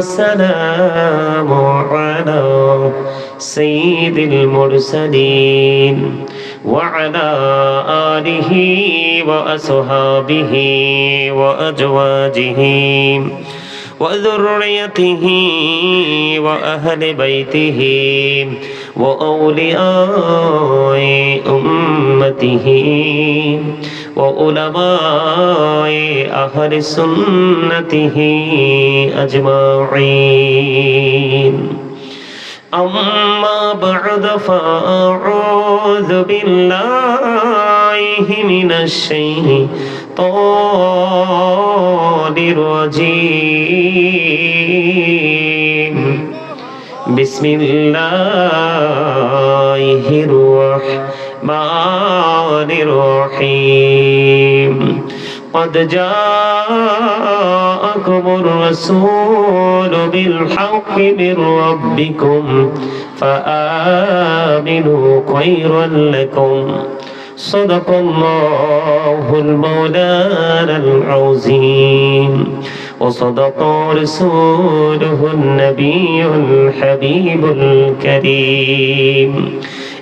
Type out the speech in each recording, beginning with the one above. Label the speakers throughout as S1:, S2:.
S1: والسلام على سيد المرسلين وعلى آله وأصحابه وأزواجه وذريته وأهل بيته وأولياء أمته وعلماء أهل سنته أجمعين أما بعد فأعوذ بالله من الشيطان الرجيم بسم الله الرحمن الرحيم. قد جاءكم الرسول بالحق من ربكم فآمنوا خيرا لكم. صدق الله المولانا العظيم. وصدق رسوله النبي الحبيب الكريم.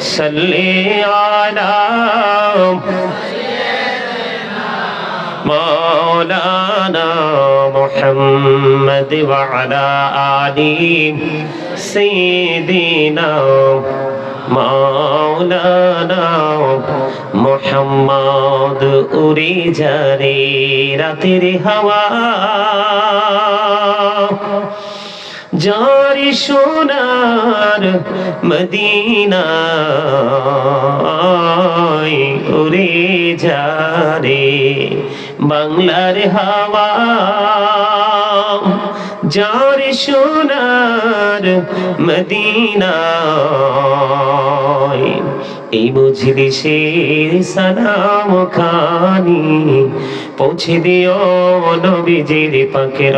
S1: صل على مولانا محمد وعلى آل سيدنا মাওলানা মোহাম্মদ উড়ে যারে রাতের হাওয়া জারি সোনার মদিনা উড়ে যারে বাংলার হাওয়া যার সোনার মদিনা এই বুঝলি সে সালাম খানি পৌঁছে দিও নবীজির পাখির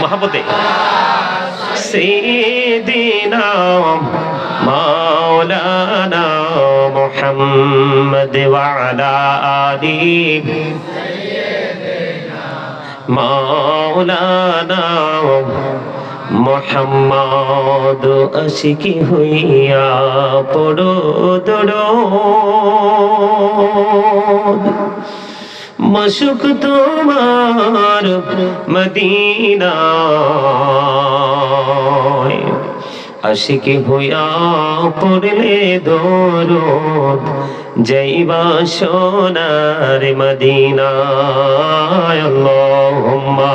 S1: মহাপতে সেদিনা মাওলানা মোহাম্মদ ওয়ালা আলি। মাওলানা মোহাম্মদ, আশিকি হইয়া পড়ো, দড়ো। মশুক তোমার মদিনা। আশিকি হইয়া পড়লে দরদ, যাইবা সোনার মদিনা আল্লাহুম্মা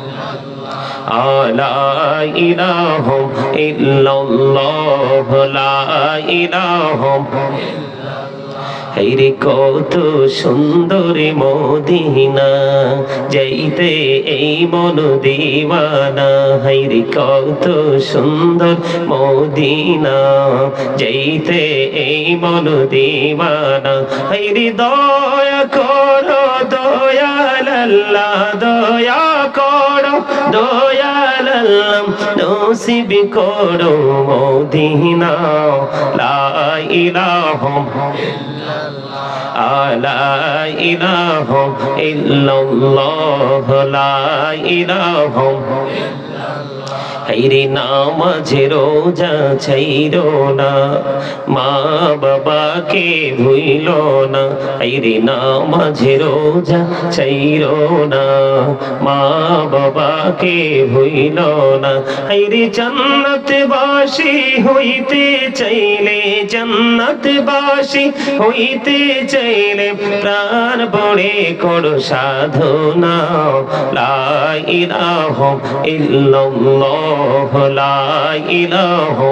S1: লা ইলাহা ইল্লাল্লাহ লা ইলাহা রে কত সুন্দরী মদিনা, যাইতে এই মন দিওয়ানা রে কত সুন্দর মদিনা, যাইতে এই মন দিওয়ানা রে দয়া কর, দয়াল দয়া কর দয়াল আল্লাহ নসিব করো মদিনা লা ইলাহা লা ইলাহা ইল্লাল্লাহ লা হাইরে নামাজে রোজা ছাইর না, মা বাবাকে ভুইল না। হাইরে নামাজে রোজা ছাইর না, মা বাবাকে ভুইল না। হাইরে জান্নাত বাসি হইতে চাইলে জান্নাত বাসি হইতে চাইলে প্রাণ বড়ে করো সাধনা। লা ইলাহা ইল্লাল্লাহ। ইলাহা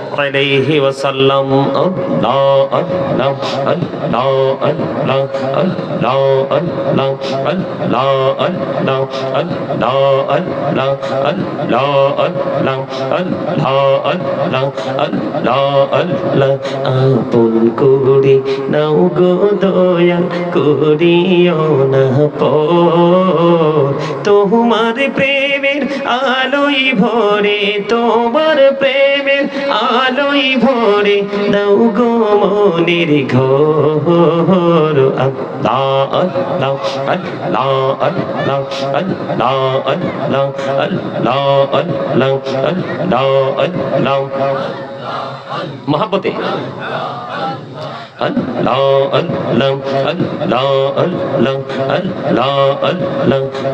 S1: الله محمد رسول الله صلى الله عليه وسلم الله الله الله الله الله الله الله الله الله الله الله الله الله الله الله আপন করে নাও গো দয়াল করিও না পর তোমার প্রেমের আলোই ভরে তোমার প্রেমের আলোই ভরে দাও গো মনের ঘর। আল্লাহ আল্লাহ আল্লাহ আল্লাহ আল্লাহ আল্লাহ আল্লাহ আল্লাহ। আল্লাহ আল্লাহ মহাব্বতে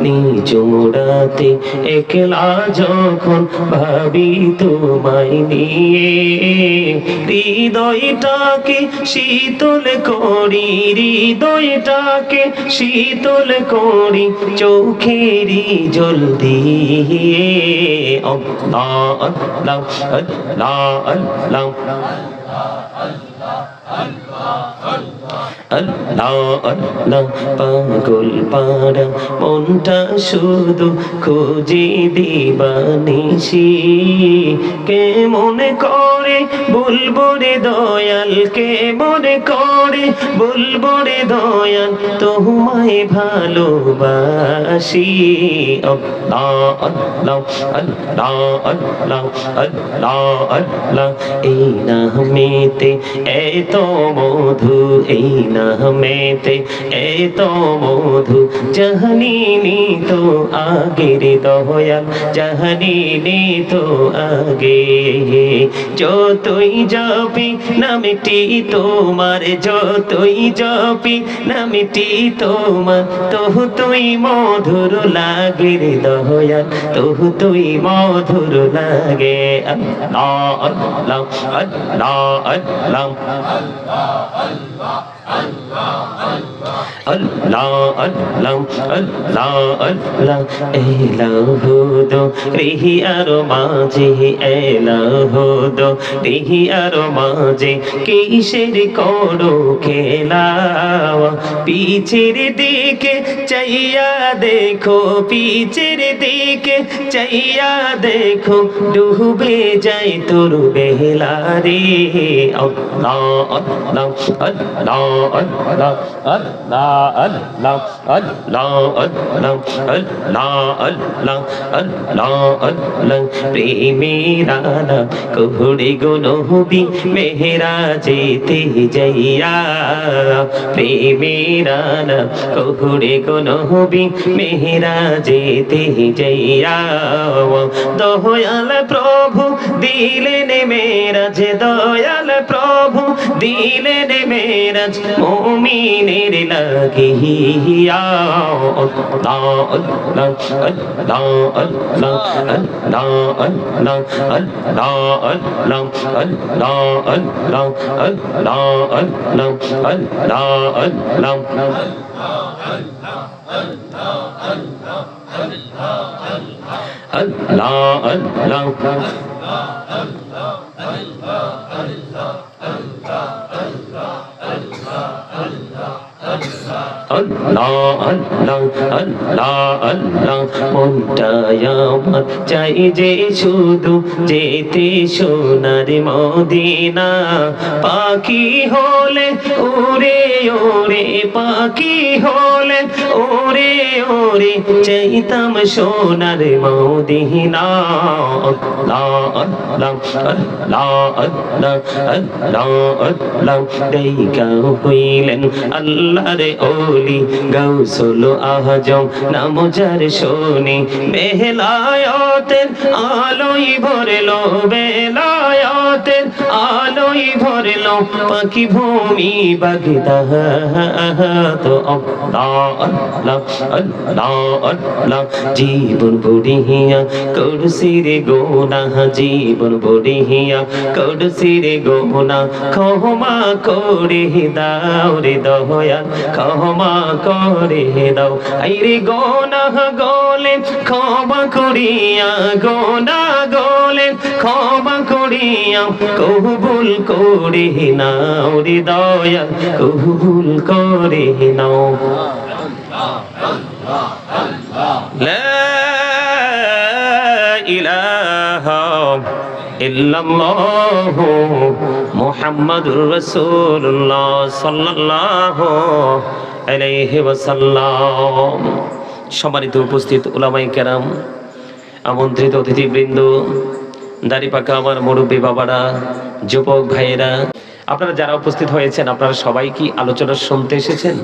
S1: নিজোড়াতে একলা যখন ভাবি তোমায় নিয়ে হৃদয়টাকে শীতল করি হৃদয়টাকে শীতল করি চোখেরি জলদি দিয়ে লা লা লা লা الله الله আল্লাহ আল্লাহ পাগল পাড়া মনটা শুধু খুঁজে দিবানিসি করে দয়াল? কে মনে করে বলব রে দয়াল? তোমায় ভালোবাসি। আল্লাহ আল্লাহ আল্লাহ আল্লাহ আল্লাহ আল্লাহ এই নামেতে এত মধু এই নামেতে এত মধু জাহানিনি তো আগের দয়াল জাহানিনি তো আগে। যতই জপি নামটি তোমার, যতই জপি নামটি তোমার তহু তুই মধুর লাগে রে দয়াল তহু তুই মধুর লাগে। আল্লাহ আল্লাহ আল্লাহ আল্লাহ আল্লাহ। الله الله আর কিসের করো খেলাওয়া পিছের দিকে চাইয়া দেখো পিছের দিকে চাইয়া দেখো ডুবে যাই তোর বেলা রে আল্লাহ আল্লাহ আল্লাহ আল্লাহ আল্লাহ الله الله الله الله الله الله الله প্রেমেরানা কুহড়ে গো নবী মেহরা যেতে যাইয়া প্রেমেরানা কুহড়ে গো নবী মেহরা যেতে যাইয়া দয়াল প্রভু, দিলেন মেরাজ, দয়াল প্রভু, দিলেন মেরাজ, মুমিনের লাজ। লাগিয়া আল্লাহ আল্লাহ আল্লাহ আল্লাহ আল্লাহ আল্লাহ আল্লাহ আল্লাহ আল্লাহ আল্লাহ আল্লাহ আল্লাহ আল্লাহ আল্লাহ আল্লাহ আল্লাহ আল্লাহ আল্লাহ আল্লাহ আল্লাহ মনটায় আমার চাই যে শুধু যেতে সোনার মদিনা পাখি হলে ওরে ওরে পাখি হলে ওরে ওরে চাইতাম সোনার মদিনা আল্লাহ আল্লাহ আল্লাহ হইলেন আল্লাহর ওলি গৌসল আহজম, নাম যার শোনে। বেলায়তের আলোই ভরলো, বেলায়তের আলোই ভরলো, পাখি ভূমি বাগদা তো জীবন বুড়িয়া করসিরে গোনা, জীবন বুড়িয়া করসিরে গোনা, ক্ষমা করে দাও রে দয়াল। ক্ষমা করে দাও আইরে গোনা গোলে ক্ষমা করিয়া গোনা গোলে ক্ষমা করিয়া কবুল করে নাও রে দয়াল কবুল করে নাও لا إله إلا الله মোহাম্মদুর রসুল্লাহ সাল্লাহ আলাইহি সম্মানিত উপস্থিত ওলামাই কেরাম, আমন্ত্রিত অতিথিবৃন্দ, দাড়ি পাকা আমার মুরব্বী বাবারা, যুবক ভাইয়েরা, আপনারা যারা উপস্থিত হয়েছেন, আপনারা সবাই কি আলোচনা শুনতে এসেছেন?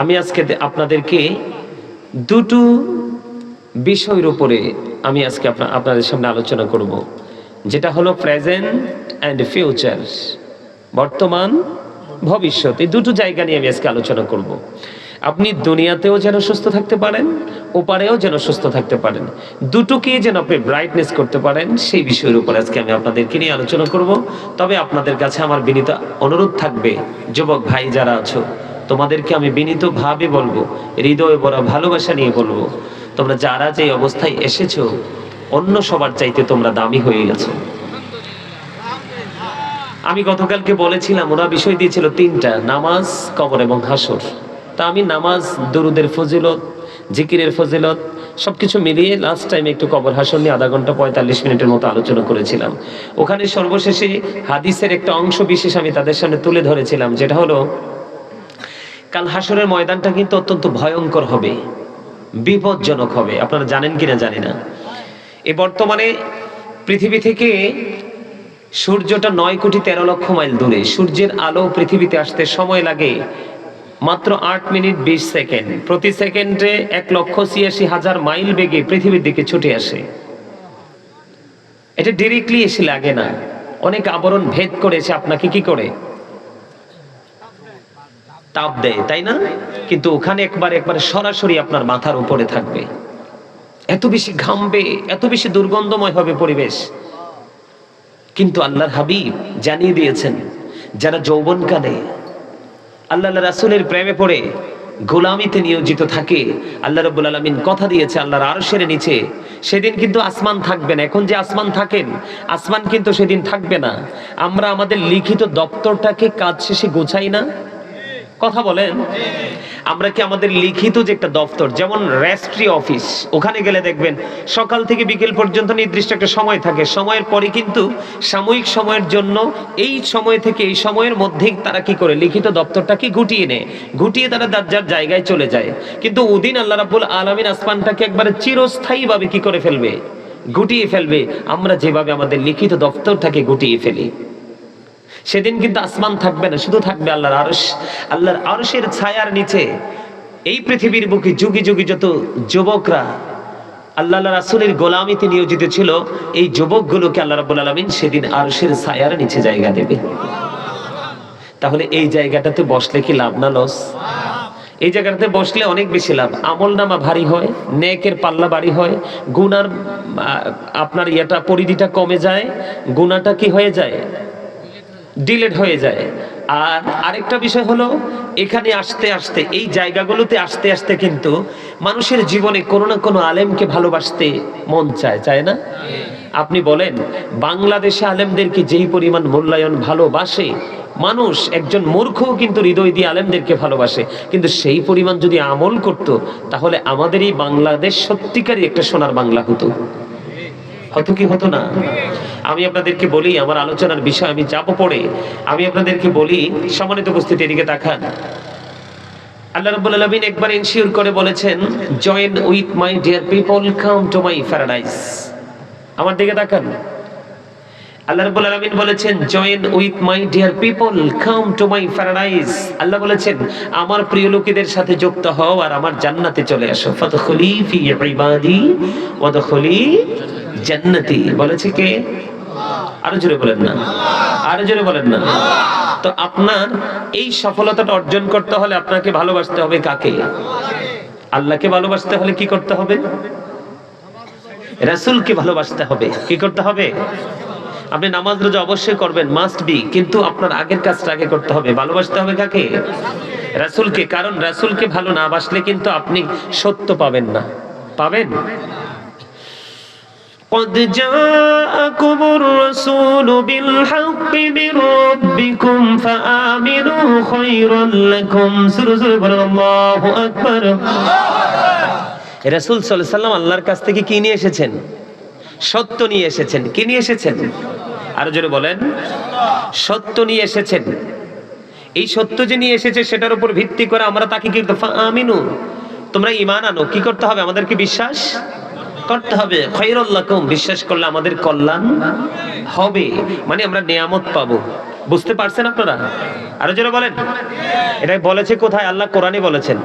S1: আমি আজকে আপনাদেরকে দুটো বিষয়ের উপরে আমি আজকে আপনাদের সামনে আলোচনা করব। যেটা হলো প্রেজেন্ট অ্যান্ড ফিউচার বর্তমান, ভবিষ্যৎ, এই দুটো জায়গা নিয়ে আমি আজকে আলোচনা করব। আপনি দুনিয়াতেও যেন সুস্থ থাকতে পারেন, ওপারেও যেন সুস্থ থাকতে পারেন। দুটোকে যেন আপনি ব্রাইটনেস করতে পারেন, সেই বিষয়ের উপর আজকে আমি আপনাদেরকে নিয়ে আলোচনা করব। তবে আপনাদের কাছে আমার বিনীত অনুরোধ থাকবে, যুবক ভাই যারা আছো, তোমাদেরকে আমি বিনীতভাবে বলব, হৃদয়ে বড় ভালোবাসা নিয়ে বলব, তোমরা যারা যে অবস্থায় এসেছ, অন্য সবার চাইতে তোমরা দামি হয়ে গেছো। আমি গতকালকে বলেছিলাম, ওরা বিষয় দিয়েছিল তিনটা, নামাজ, কবর এবং হাসর তা আমি নামাজ, দরুদের ফজিলত, জিকিরের ফজিলত, সবকিছু মিলিয়ে লাস্ট টাইম একটু কবর হাসর নিয়ে আধা ঘণ্টা পঁয়তাল্লিশ মিনিটের মতো আলোচনা করেছিলাম। ওখানে সর্বশেষে হাদিসের একটা অংশ বিশেষ আমি তাদের সামনে তুলে ধরেছিলাম, যেটা হলো, কাল হাসরের ময়দানটা কিন্তু অত্যন্ত ভয়ঙ্কর হবে, বিপজ্জনক হবে, আপনারা জানেন কিনা জানি না। এ বর্তমানে পৃথিবী থেকে সূর্যটা নয় কোটি তেরো লক্ষ মাইল দূরে। সূর্যের আলো পৃথিবীতে আসতে সময় লাগে মাত্র আট মিনিট বিশ সেকেন্ড। প্রতি সেকেন্ডে এক লক্ষ ছিয়াশি হাজার মাইল বেগে পৃথিবীর দিকে ছুটে আসে। এটা ডিরেক্টলি এসে লাগে না। অনেক আবরণ ভেদ করেছে আপনাকে কি করে? তাপ দেয়, তাই না? কিন্তু ওখানে একবার একবার সরাসরি আপনার মাথার উপরে থাকবে। এত বেশি ঘামবে, এত বেশি দুর্গন্ধময় হবে পরিবেশ। কিন্তু আল্লাহর হাবিব জানিয়ে দিয়েছেন, যারা যৌবনকালে আল্লাহ রাসুলের প্রেমে পড়ে, গোলামিতে নিয়োজিত থাকে, আল্লাহ রব্বুল আলমিন কথা দিয়েছে আল্লাহর আরশের নিচে, সেদিন কিন্তু আসমান থাকবে না। এখন যে আসমান থাকেন, আসমান কিন্তু সেদিন থাকবে না। আমরা আমাদের লিখিত দপ্তরটাকে কাজ শেষে গোছাই না? কথা বলেন। আমরা কি আমাদের লিখিত যে একটা দপ্তর যেমন রেস্ট্রি অফিস, ওখানে গেলে দেখবেন সকাল থেকে বিকেল পর্যন্ত নির্দিষ্ট একটা সময় থাকে। সময়ের পরে কিন্তু সাময়িক সময়ের জন্য এই সময় থেকে এই সময়ের মধ্যেই তারা কি করে, লিখিত দপ্তরটাকে গুটিয়ে নেয়। গুটিয়ে তারা যার জায়গায় চলে যায়। কিন্তু ওদিন আল্লাহ রাব্বুল আলামিন আসমানটাকে একবারে চিরস্থায়ীভাবে কি করে ফেলবে? গুটিয়ে ফেলবে। আমরা যেভাবে আমাদের লিখিত দপ্তরটাকে গুটিয়ে ফেলি। সেদিন কিন্তু আসমান থাকবে না, শুধু থাকবে আল্লাহর আরশ। আল্লাহর আরশের ছায়ার নিচে এই পৃথিবীর বুকে যুগে যুগে যত যুবকরা আল্লাহ রাসূলের গোলামিতে নিয়োজিত ছিল, এই যুবকগুলোকে আল্লাহ রাব্বুল আলামিন সেদিন আরশের ছায়ার নিচে জায়গা দেবে। তাহলে এই জায়গাটাতে বসলে কি লাভ না লস? এই জায়গাটাতে বসলে অনেক বেশি লাভ। আমল নামা ভারী হয়, নেকের পাল্লা বাড়ি হয়, গুনার আপনার ইয়েটা, পরিধিটা কমে যায়, গুনাটা কি হয়ে যায়? ডিলেট হয়ে যায়। আর আরেকটা বিষয় হলো, এখানে আসতে আসতে, এই জায়গাগুলোতে আসতে আসতে কিন্তু মানুষের জীবনে কোনো না কোনো আলেমকে ভালোবাসতে মন চায় চায় না? আপনি বলেন, বাংলাদেশে আলেমদেরকে যেই পরিমাণ মূল্যায়ন ভালোবাসে, মানুষ একজন মূর্খও কিন্তু হৃদয় দিয়ে আলেমদেরকে ভালোবাসে। কিন্তু সেই পরিমাণ যদি আমল করত, তাহলে আমাদের এই বাংলাদেশ সত্যিকারই একটা সোনার বাংলা হতো। হতো কি হতো না? আমি আপনাদেরকে বলি, আমার আলোচনার বিষয়, আমি যাব পড়ে। আমি আপনাদেরকে বলি, সম্মানিত উপস্থিতি, এদিকে তাকান। আল্লাহ একবার করে বলেছেন জয়েন উইথ আমার দিকে আল্লাহ বলেছেন join with people come to my আল্লাহ বলেছেন, আমার প্রিয় লোকেদের সাথে যুক্ত হও আর আমার জান্নাতে চলে আসো। ফাদখুলি জান্নাতি। বলেছে কে? আরও জোরে বলেন না। আরও জোরে বলেন না। তো আপনার এই সফলতাটা অর্জন করতে হলে আপনাকে ভালোবাসতে হবে কাকে? আল্লাহকে ভালোবাসতে হলে কি করতে হবে? রাসূলকে ভালোবাসতে হবে। কি করতে হবে? আপনি নামাজ রোজা অবশ্যই করবেন মাস্ট বি কিন্তু আপনার আগের কাজটা আগে করতে হবে। ভালোবাসতে হবে কাকে? রাসূলকে, কারণ রাসূলকে ভালো না বাসলে কিন্তু আপনি সত্য পাবেন না। পাবেন? قد جاءكم الرسول بالحق من ربكم فآمنوا خيرا لكم سر سر بلن الله أكبر রাসূল সাল্লাল্লাহু আলাইহি সাল্লাম আল্লাহর কাছ থেকে কি নিয়ে এসেছেন সত্য নিয়ে এসেছেন কি নিয়ে এসেছেন আরো জোরে বলেন সত্য নিয়ে এসেছেন এই সত্য যে নিয়ে এসেছে সেটার উপর ভিত্তি করে আমরা তাকে কি আমিনু তোমরা ঈমান আনো কি করতে হবে আমাদেরকে বিশ্বাস করতে হবে। বিশ্বাস করলে আমাদের কল্যাণ হবে। মানে আমরা নিয়ামত পাবো। বুঝতে পারছেন আপনারা? আরও যারা বলেন। এটা বলেছে কোথায়? আল্লাহ কোরআনে বলেছেন।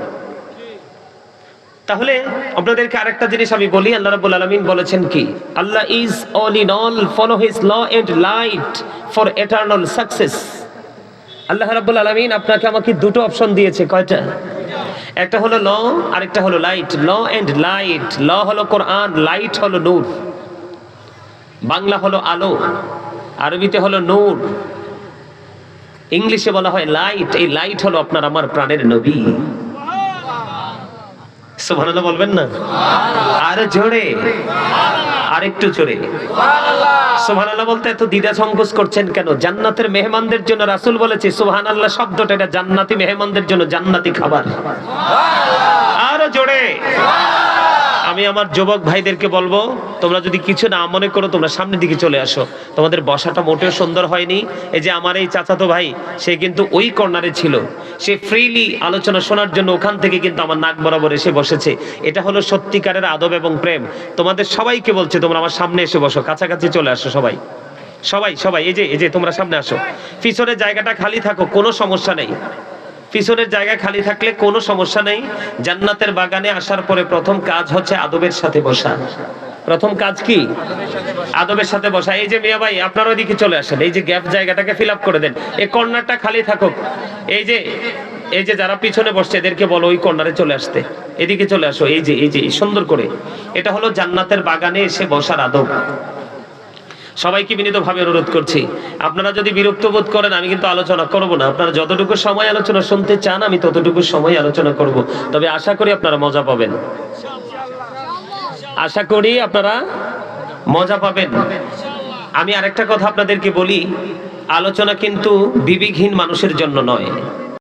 S1: তাহলে আপনাদেরকে আরেকটা জিনিস আমি বলি, আল্লাহ রাব্বুল আলামিন বলেছেন কি? আল্লাহ is all in all follow his law and light for eternal success আল্লাহ রাব্বুল আলামিন আপনাকে আমাকে দুটো অপশন দিয়েছে। কয়টা? একটা হলো ল, আরেকটা হলো light law and light law হলো কোরআন লাইট হলো নূর। বাংলা হলো আলো, আরবিতে হলো নূর। ইংলিশে বলা হয় লাইট এই লাইট হলো আপনার আমার প্রাণের নবী। সুবহানাল্লাহ বলবেন না? আর জোরে। আর একটু জোরে। সুবহানাল্লাহ বলতে এত দ্বিধা সংকোচ করছেন কেন? জান্নাতের মেহমানদের জন্য রাসূল বলেছে সুবহানাল্লাহ শব্দটা এটা জান্নাতি মেহমানদের জন্য জান্নাতি খাবার। আরও জোরে। আমি আমার যুবক ভাইদেরকে বলব, তোমরা যদি কিছু না মনে করো, তোমরা সামনের দিকে চলে আসো। তোমাদের বসাটা মোটেও সুন্দর হয়নি। এই যে আমার এই চাচাতো ভাই, সে কিন্তু ওই কর্নারে ছিল। সে ফ্রিলি আলোচনা শোনার জন্য ওখান থেকে কিন্তু আমার নাক বরাবর এসে বসেছে। এটা হলো সত্যিকারের আদব এবং প্রেম। তোমাদের সবাইকে বলছে, তোমরা আমার সামনে এসে বসো, কাছাকাছি চলে আসো সবাই। সবাই সবাই, এই যে এই যে, তোমরা সামনে আসো। পিছনের জায়গাটা খালি থাকো, কোনো সমস্যা নেই। পিছনের জায়গা খালি থাকলে কোনো সমস্যা নেই। জান্নাতের বাগানে আসার পরে প্রথম কাজ হচ্ছে আদবের সাথে বসা। প্রথম কাজ কি? আদবের সাথে বসা। এই যে মিয়া ভাই, আপনার ওইদিকে চলে আসেন। এই যে গ্যাপ জায়গাটাকে ফিল করে দেন। এই কর্নারটা খালি থাকুক। এই যে এই যে যারা পিছনে বসছে, এদেরকে বলো ওই কর্নারে চলে আসতে। এদিকে চলে আসো। এই যে এই যে, সুন্দর করে। এটা হলো জান্নাতের বাগানে এসে বসার আদব। সবাইকে বিনীতভাবে অনুরোধ করছি। আপনারা যদি বিরক্ত বোধ করেন, আমি কিন্তু আলোচনা করব না। আপনারা যতটুকু সময় আলোচনা শুনতে চান, আমি ততটুকু সময় আলোচনা করব। তবে আশা করি আপনারা মজা পাবেন। আশা করি আপনারা মজা পাবেন। আমি আরেকটা কথা আপনাদেরকে বলি, আলোচনা কিন্তু বিবেকহীন মানুষের জন্য নয়।